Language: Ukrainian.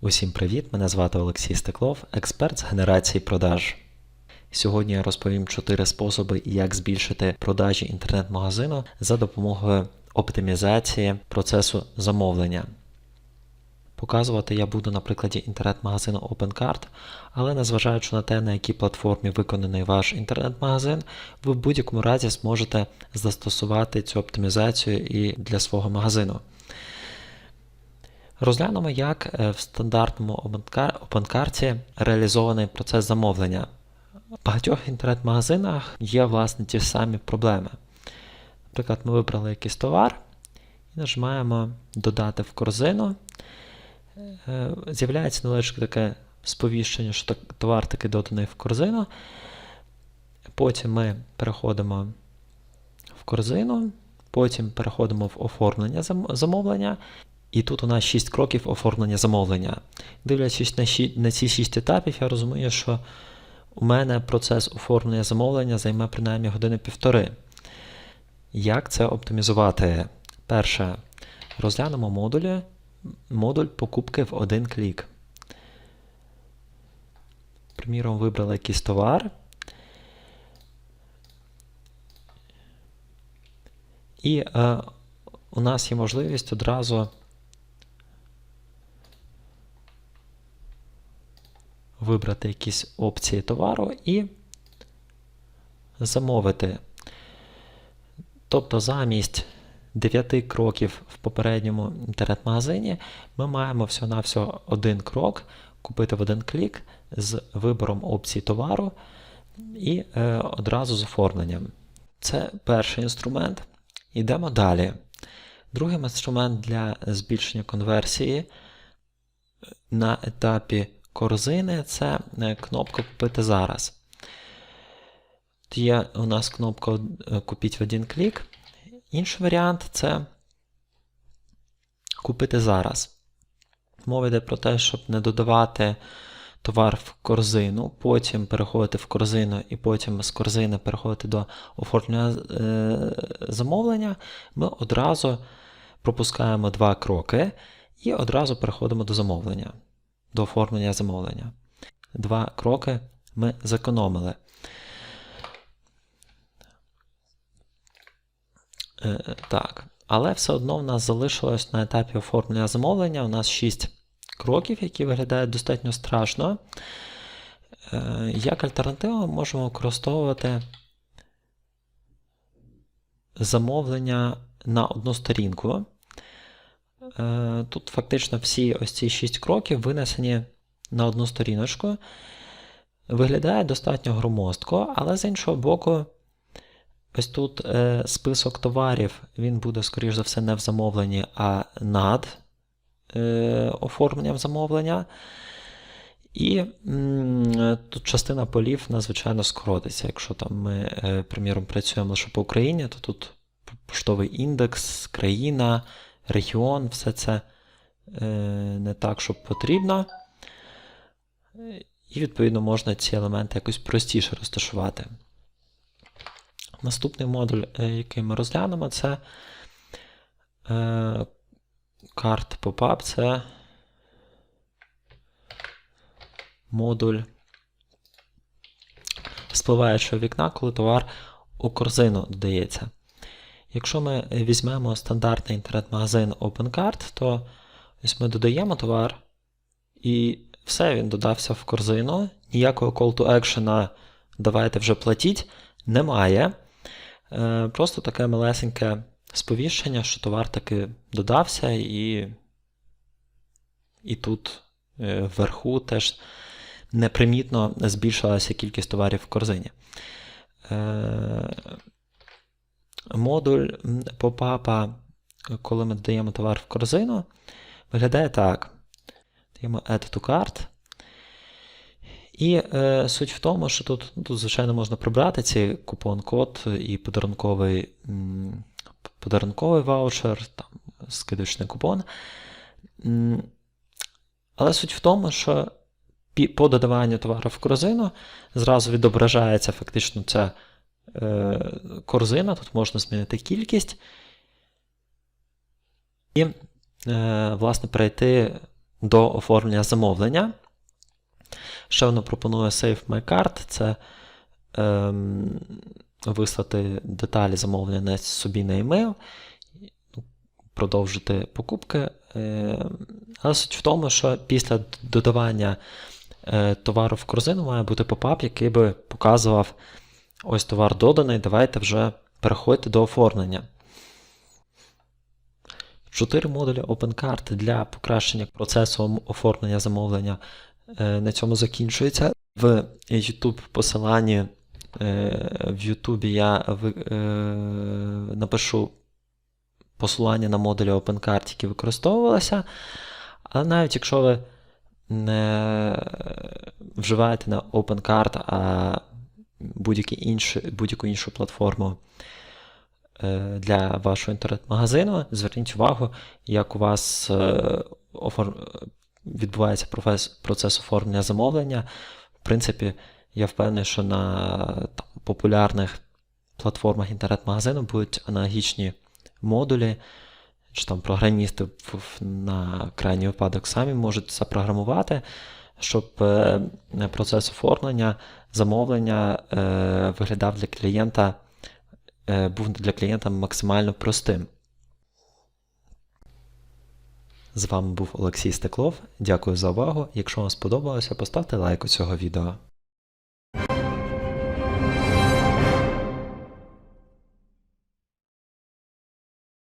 Усім привіт! Мене звати Олексій Стеклов, експерт з генерації продаж. Сьогодні я розповім 4 способи, як збільшити продажі інтернет-магазину за допомогою оптимізації процесу замовлення. Показувати я буду на прикладі інтернет-магазину OpenCart, але незважаючи на те, на якій платформі виконаний ваш інтернет-магазин, ви в будь-якому разі зможете застосувати цю оптимізацію і для свого магазину. Розглянемо, як е, в стандартному OpenCart реалізований процес замовлення. В багатьох інтернет-магазинах є власне ті самі проблеми. Наприклад, ми вибрали якийсь товар і нажимаємо Додати в корзину. Е, З'являється невеличке таке сповіщення, що товар таки доданий в корзину. Потім ми переходимо в корзину, потім переходимо в оформлення замовлення. І тут у нас 6 кроків оформлення замовлення. Дивлячись на, ші, на ці 6 етапів, я розумію, що у мене процес оформлення замовлення займе принаймні години півтори. Як це оптимізувати? Перше, розглянемо модулі, модуль покупки в один клік. Приміром, вибрали якийсь товар. І е, у нас є можливість одразу вибрати якісь опції товару і замовити. Тобто замість 9 кроків в попередньому інтернет-магазині ми маємо всього-навсього один крок, купити в один клік з вибором опцій товару і е, одразу з оформленням. Це перший інструмент. Йдемо далі. Другий інструмент для збільшення конверсії на етапі корзини це е, кнопка Купити зараз. Є у нас кнопка е, Купіть в один клік. Інший варіант це купити зараз. Мова йде про те, щоб не додавати товар в корзину, потім переходити в корзину і потім з корзини переходити до оформлення е, замовлення. Ми одразу пропускаємо два кроки і одразу переходимо до замовлення до оформлення замовлення. Два кроки ми зекономили. Е, Так, але все одно в нас залишилось на етапі оформлення замовлення. У нас 6 кроків, які виглядають достатньо страшно. Е, Як альтернативу можемо використовувати замовлення на одну сторінку. Е, тут фактично всі ось ці 6 кроків винесені на одну сторіночку. Виглядає достатньо громоздко, але з іншого боку, ось тут е, список товарів, він буде, скоріш за все, не в замовленні, а над е, оформленням замовлення. І тут частина полів надзвичайно скоротиться. Якщо там ми, приміром, працюємо лише по Україні, то тут поштовий індекс, країна регіон, все це е, не так, щоб потрібно. І, відповідно, можна ці елементи якось простіше розташувати. Наступний модуль, е, який ми розглянемо, це е, карт PopUp, це модуль спливаючого вікна, коли товар у корзину додається. Якщо ми візьмемо стандартний інтернет-магазин OpenCart, то ось ми додаємо товар, і все, він додався в корзину. Ніякого call to action, давайте вже платіть, немає. Е, просто таке малесеньке сповіщення, що товар таки додався, і і тут е, вверху теж непримітно збільшилася кількість товарів в корзині. Модуль попапа, коли ми додаємо товар в корзину, виглядає так. Даємо Add to Cart. І е, суть в тому, що тут, ну, тут, звичайно, можна прибрати цей купон-код і подарунковий м, подарунковий ваучер, там, скидочний купон. М, але суть в тому, що по додаванню товару в корзину зразу відображається фактично ця корзина, тут можна змінити кількість. І, е, власне, перейти до оформлення замовлення. Ще воно пропонує Save My Card, це ем, вислати деталі замовлення на собі на ну, продовжити покупки. Е, але суть в тому, що після додавання е, товару в корзину має бути попап, який би показував ось товар доданий, давайте вже переходьте до оформлення. Чотири модулі OpenCart для покращення процесу оформлення замовлення е, на цьому закінчується. В YouTube посиланні е, в YouTube я е, напишу посилання на модулі OpenCart, які використовувалися. Але навіть якщо ви не вживаєте на OpenCart, а будь-які інші, будь-яку іншу платформу е, для вашого інтернет-магазину, зверніть увагу, як у вас е, відбувається процес оформлення замовлення. В принципі, я впевнений, що на там, популярних платформах інтернет-магазину будуть аналогічні модулі, чи там програмісти на крайній випадок самі можуть запрограмувати, щоб е, процес оформлення, замовлення е, виглядав для клієнта, е, був для клієнта максимально простим. З вами був Олексій Стеклов. Дякую за увагу. Якщо вам сподобалося, поставте лайк у цього відео.